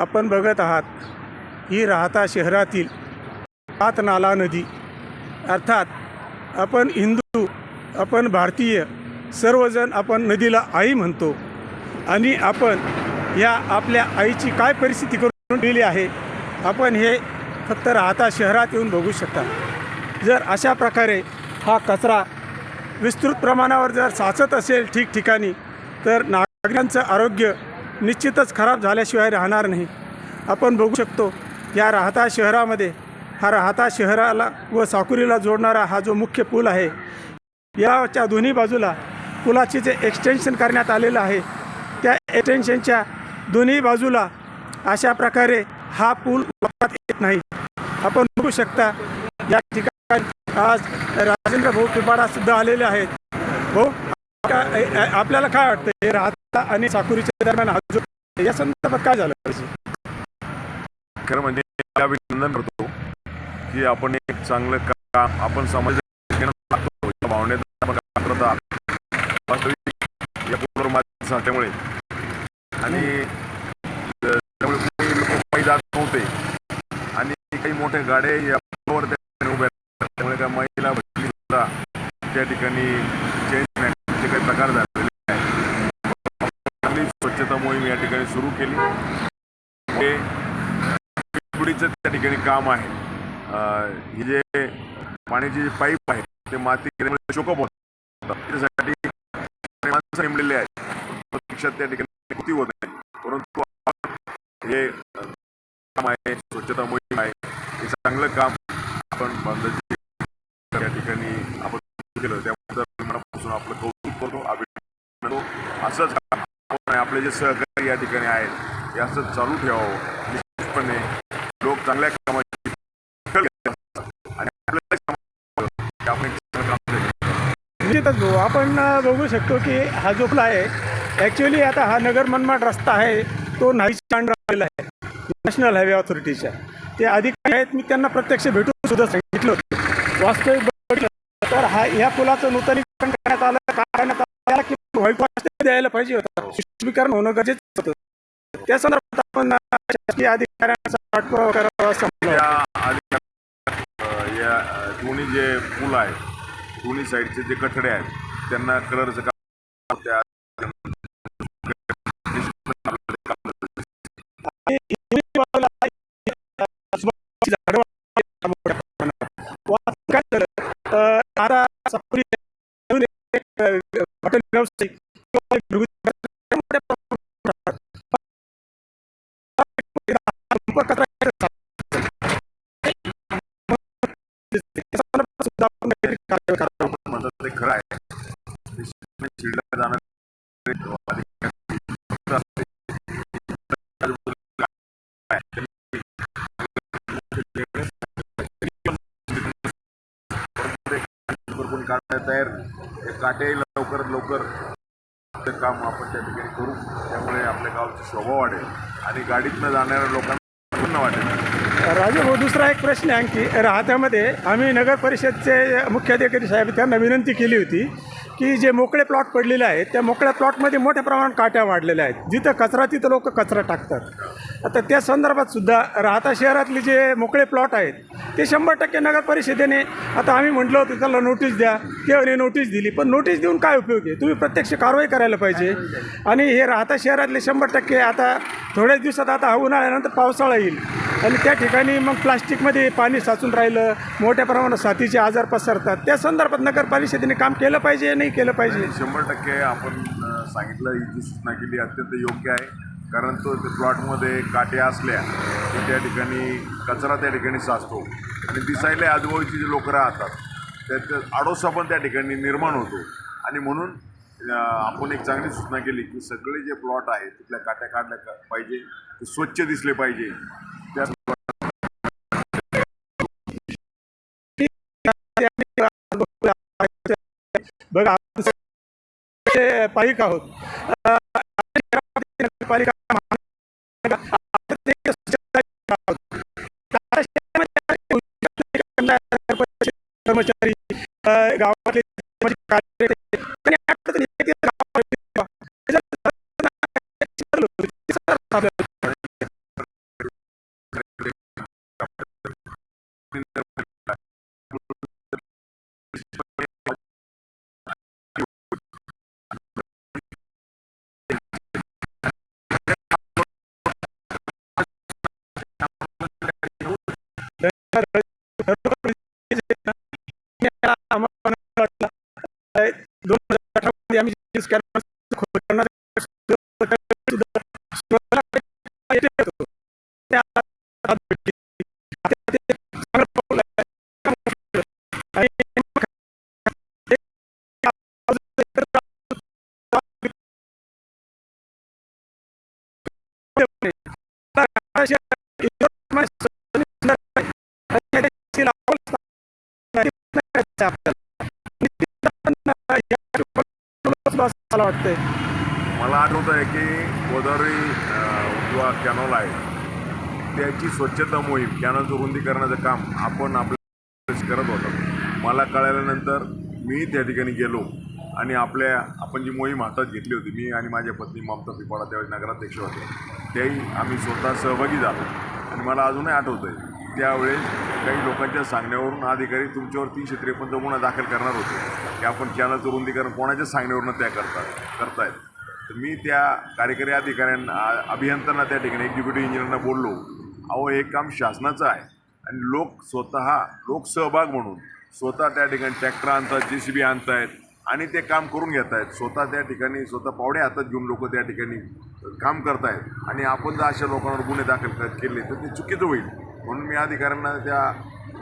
आपण बघत आहात ही राहता शहरातील नाला नदी. अर्थात आपण हिंदू आपण भारतीय सर्वजण आपण नदीला आई म्हणतो. आणि आपण या आपल्या आईची काय परिस्थिती करून दिली आहे आपण हे फक्त राहता शहरात येऊन बघू शकता. जर अशा प्रकारे हा कचरा विस्तृत प्रमाणावर जर साचत असेल ठिकठिकाणी तर नागरिकांचं आरोग्य निश्चितच खराब झाल्याशिवाय राहणार नाही. आपण बघू शकतो या राहता शहरामध्ये हा राहता शहराला व साकुरीला जोडणारा हा जो मुख्य पूल आहे याच्या दोन्ही बाजूला पुलाचे जे एक्सटेन्शन करण्यात आलेलं आहे त्या एक्सटेन्शनच्या दोन्ही बाजूला अशा प्रकारे हा पूल वापरात येत नाही. आपण बघू शकता या ठिकाणी आज राजेंद्र भाऊ पिपाडा सुद्धा आलेले आहेत. भाऊ का- आपल्याला काय वाटतं? हे राहता आणि चाकुरीच्या दरम्यान हा या संदर्भात काय झालं? पाहिजे खरं म्हणजे अभिनंदन करतो की आपण एक चांगलं काम आपण समाज त्यामुळे आणि त्यामुळे जात नव्हते. आणि काही मोठे गाड्या या उभ्या त्यामुळे त्या महिला त्या ठिकाणी चेंज जे काही प्रकार झालेले आहेत चांगली स्वच्छता मोहीम या ठिकाणी सुरू केली हे निवडीचं त्या ठिकाणी काम आहे. हे जे पाण्याचे जे पाईप आहे ते माती गेल्यामुळे चोकअप होतात त्यासाठी माणसं नेमलेले आहेत. प्रत्यक्षात त्या ठिकाणी कृती होत नाही. परंतु हे काम आहे स्वच्छता मोहीम आहे हे चांगलं काम आपण बांधाची त्या ठिकाणी आपण केलं. त्याबद्दल मनापासून आपलं कौतुक करतो अभिनंदन असंच काम आपले जे सहकारी या ठिकाणी आहेत हे असंच चालू ठेवावं. निश्चितपणे चांगल्या कामाची आणि आपल्याला आपण निश्चितच म्हणजे भाऊ आपण बघू शकतो की हा जो आहे ॲक्च्युली आता हा नगर मनमाड रस्ता आहे तो नाही स्टँड राहिलेला आहे नॅशनल हायवे ऑथॉरिटीच्या ते अधिकारी आहेत मी त्यांना प्रत्यक्ष भेटून सुद्धा सांगितलं होतं. वास्तविक तर हा या पुलाचं नूतनीकरण करण्यात आलं करण्यात आलं व्हाईट द्यायला पाहिजे होतं. सुशोभीकरण होणं गरजेचं होतं. त्या संदर्भात आपण शासकीय अधिकाऱ्यांचा पाठपुरावा करावा असं मला वाटतं. या आधी अं, या अं, दोन्ही जे पूल आहेत दोन्ही साईडचे जे कठडे आहेत त्यांना कलरचं काम त्या आणि हिरवी बाजूला आजूबाजूची तयार. नाही. काटे लवकरात लवकर ते काम आपण त्या ठिकाणी करू. त्यामुळे आपल्या गावची शोभा वाढेल आणि गाडीतनं जाणाऱ्या लोकांना वाटेल राजू भाऊ दुसरा एक प्रश्न आहे आणखी. राहत्यामध्ये आम्ही नगर परिषदचे मुख्याधिकारी साहेब त्यांना विनंती केली होती की जे मोकळे प्लॉट पडलेले आहेत त्या मोकळ्या प्लॉटमध्ये मोठ्या प्रमाणात काट्या वाढलेल्या आहेत. जिथं कचरा तिथं लोक कचरा टाकतात. आता त्या संदर्भात सुद्धा राहता शहरातले जे मोकळे प्लॉट आहेत ते शंभर टक्के नगर परिषदेने आता आम्ही म्हटलं होतं त्याला नोटीस द्या. त्याने नोटीस दिली. पण नोटीस देऊन काय उपयोग आहे? तुम्ही प्रत्यक्ष कारवाई करायला पाहिजे. आणि हे राहता शहरातले शंभर टक्के आता थोड्याच दिवसात आता हा उन्हाळ्यानंतर पावसाळा येईल. आणि त्या ठिकाणी मग प्लास्टिकमध्ये पाणी साचून राहिलं मोठ्या प्रमाणात साथीचे आजार पसरतात. त्या संदर्भात नगर परिषदेने काम केलं पाहिजे नाही केलं पाहिजे? शंभर टक्के आपण सांगितलं ही जी सूचना केली अत्यंत योग्य आहे. कारण तो प्लॉटमध्ये काटे असल्या तर त्या ठिकाणी कचरा त्या ठिकाणी साचतो. आणि दिसायला आजूबाजूची जे लोक राहतात त्यात आडोसा पण त्या ठिकाणी निर्माण होतो. आणि म्हणून आपण एक चांगली सूचना केली की सगळे जे प्लॉट आहेत तिथल्या काट्या काढल्या पाहिजे ते स्वच्छ दिसले पाहिजे. बघा पालिका आहोत कर्मचारी दोन हजार अठरामध्ये आम्ही जे स्कॅनर करणार सुद्धा स्वतःला येते होतो. त्या आता भेटली. आता ते चांगलं पाऊल आहे. आणि मला वाटतंय मला आठवत आहे की गोदावरी किंवा कॅनॉल आहे त्याची स्वच्छता मोहीम कॅनॉलचं रुंदीकरणाचं काम आपण आपल्या करत होतो. मला कळाल्यानंतर मी त्या ठिकाणी गेलो आणि आपल्या आपण जी मोहीम हातात घेतली होती मी आणि माझ्या पत्नी ममता पिपाडा त्यावेळी नगराध्यक्ष होते. त्याही आम्ही स्वतः सहभागी झालो. आणि मला अजूनही आठवतं आहे त्यावेळेस काही लोकांच्या सांगण्यावरून अधिकारी तुमच्यावर तीनशे त्रेपन्न गुन्हा दाखल करणार होते. की आपण कॅनलचं रुंदीकरण कोणाच्या सांगण्यावरून त्या करतात करतायत. तर मी त्या कार्यकारी अधिकाऱ्यांना अभियंत्यांना त्या ठिकाणी एक्झिक्युटिव्ह इंजिनियरना बोललो अहो हे काम शासनाचं आहे आणि लोक स्वतः लोकसहभाग म्हणून स्वतः त्या ठिकाणी ट्रॅक्टर आणतात जे सी बी आणतायत आणि ते काम करून घेत आहेत स्वतः त्या ठिकाणी स्वतः पावडे हातात घेऊन लोक त्या ठिकाणी काम करतायत आणि आपण जर अशा लोकांवर गुन्हे दाखल केले तर ते चुकीचं होईल. म्हणून मी अधिकाऱ्यांना त्या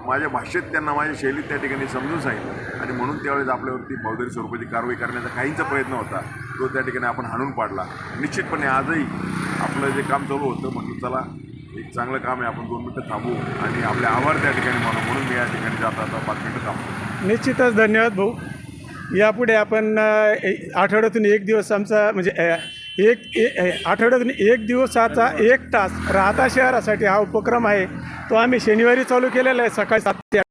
माझ्या भाषेत त्यांना माझ्या शैलीत त्या ठिकाणी समजून सांगितलं. आणि म्हणून त्यावेळेस आपल्यावरती फौजदारी स्वरूपाची कारवाई करण्याचा काहींचा प्रयत्न होता तो त्या ठिकाणी आपण हाणून पाडला. निश्चितपणे आजही आपलं जे काम चालू होतं म्हणून चला एक चांगलं काम आहे आपण दोन मिनटं थांबू आणि आपले आभार त्या ठिकाणी म्हणू म्हणून मी या ठिकाणी जाता आता पाच मिनटं थांबतो निश्चितच धन्यवाद भाऊ. यापुढे आपण आठवड्यातून एक दिवस आमचा म्हणजे एक ए- ए- आठवड्यातून एक दिवसाचा एक तास राहता शहरासाठी हा उपक्रम आहे. तो आम्ही शनिवारी चालू केलेला आहे सकाळी सात ते